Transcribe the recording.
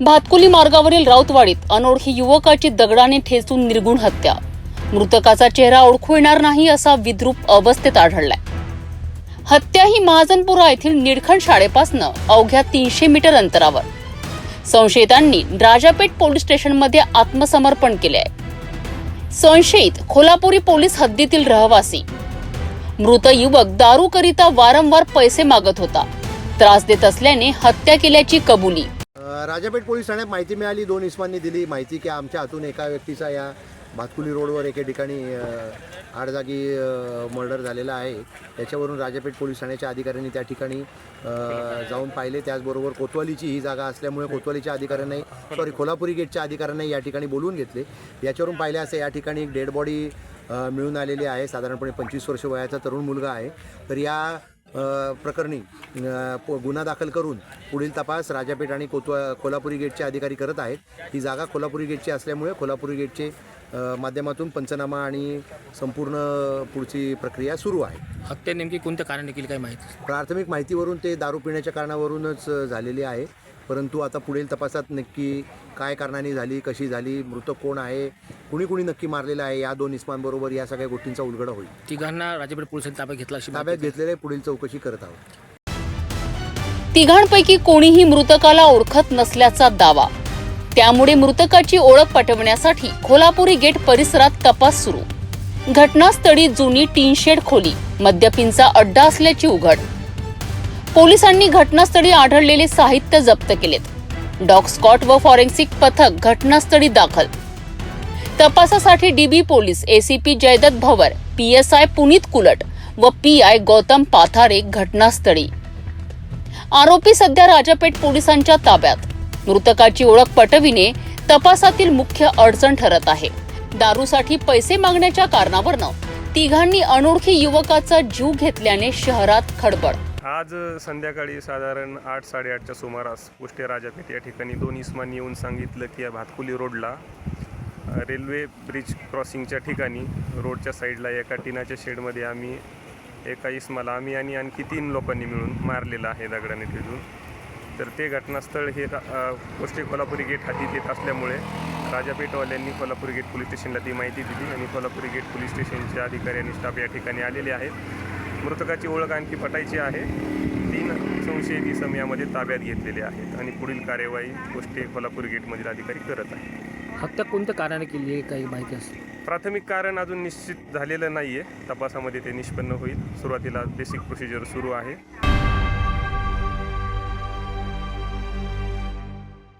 भातकुली मार्गावरील राऊतवाडीत अनोळखी युवकाची दगडाने ठेचून निर्गुण हत्या. मृतकाचा चेहरा ओळखू येणार नाही असा विद्रूप अवस्थेत आढळलाय. हत्या ही महाजनपुरा येथील निडखण शाळेपासनं अवघ्या तीनशे मीटर अंतरावर. संशयितांनी राजापेठ पोलीस स्टेशनमध्ये आत्मसमर्पण केले आहे संशयित खोलापुरी पोलीस हद्दीतील रहिवासी. मृत युवक दारूकरिता वारंवार पैसे मागत होता. त्रास देत असल्याने हत्या केल्याची कबुली. राजापेठ पोलीस ठाण्यात माहिती मिळाली. दोन इस्मांनी दिली माहिती की आमच्या हातून एका व्यक्तीचा या भातकुली रोडवर एके ठिकाणी आठ जागी मर्डर झालेला आहे. त्याच्यावरून राजापेठ पोलीस ठाण्याच्या अधिकाऱ्यांनी त्या ठिकाणी जाऊन पाहिले. त्याचबरोबर कोतवालीची ही जागा असल्यामुळे कोतवालीच्या अधिकाऱ्यांनाही सॉरी कोल्हापुरी गेटच्या अधिकाऱ्यांनाही या ठिकाणी बोलवून घेतले. याच्यावरून पाहिले असं या ठिकाणी एक डेड बॉडी मिळून आलेली आहे. साधारणपणे पंचवीस वर्ष वयाचा तरुण मुलगा आहे. तर या प्रकरणी गुन्हा दाखल करून पुढील तपास राजापेठ आणि कोतवा कोल्हापुरी गेटचे अधिकारी करत आहेत. ही जागा कोल्हापुरी गेटची असल्यामुळे कोल्हापुरी गेटचे माध्यमातून पंचनामा आणि संपूर्ण पुढची प्रक्रिया सुरू आहे. हत्या नेमकी कोणत्या कारणाने केली काय माहिती? प्राथमिक माहितीवरून ते दारू पिण्याच्या कारणावरूनच झालेली आहे. परंतु आता पुढील तपासात नक्की काय कारणाने झाली कशी झाली मृतक कोण आहे कुणी कुणी नक्की मारलेलं आहे या दोन इस्मांबरोबर या सगळ्या गोष्टींचा उलगडा होईल. तिघांना राजापेठ पोलिसांनी ताब्यात घेतला अशी ताब्यात घेतलेले पुढील चौकशी करत आहोत. तिघांपैकी कोणीही मृतकाला ओळखत नसल्याचा दावा. त्यामुळे मृतकाची ओळख पटवण्यासाठी खोलापुरी गेट परिसरात तपास सुरू. घटनास्थळी जुनी टीनशेड खोली मद्यपींचा अड्डा असल्याची उघड. पोलिसांनी घटनास्थळी आढळलेले साहित्य जप्त केलेत. डॉग स्कॉट व फॉरेन्सिक पथक घटनास्थळी दाखल. तपासासाठी DB police ACP Jaydatt Bhavar PSI Puneet Kulat व पी आय गौतम पाथारे घटनास्थळी. आरोपी सध्या राजापेठ पोलिसांच्या ताब्यात. मृतकाची ओळख पटविणे तपासातील मुख्य अडचण ठरत आहे. दारूसाठी पैसे मागण्याच्या कारणावरनं तिघांनी अनोळखी युवकाचा जीव घेतल्याने शहरात खडबड आज संध्याकाळी साधारण आठ साडेआठच्या सुमारास पुष्टे राजापेठ या ठिकाणी दोन इस्मांनी येऊन सांगितलं की या भातकुली रोडला रेल्वे ब्रिज क्रॉसिंगच्या ठिकाणी रोडच्या साईडला एका टिनाच्या शेडमध्ये आम्ही एका इस्माला आम्ही आणि आणखी तीन लोकांनी मिळून मारलेलं आहे दगडाने ठेवून तर ते घटनास्थळ हे पुष्टे कोल्हापुरी गेट हाती येत असल्यामुळे राजापेठवाल्यांनी कोल्हापुरी गेट पोलीस स्टेशनला ती माहिती दिली आणि कोल्हापुरी गेट पोलीस स्टेशनचे अधिकारी आणि स्टाफ या ठिकाणी आलेले आहेत. मृतकाची ओळख आणखी पटायची आहे. तीन संशयित इसम यामध्ये ताब्यात घेतलेले आहेत आणि पुढील कार्यवाही गोष्टी कोल्हापूर गेटमधील अधिकारी करत आहेत. हत्या कोणत्या कारणाने केली आहे? काही माहिती असते प्राथमिक कारण अजून निश्चित झालेलं नाही आहे तपासामध्ये ते निष्पन्न होईल. सुरुवातीला बेसिक प्रोसिजर सुरू आहे.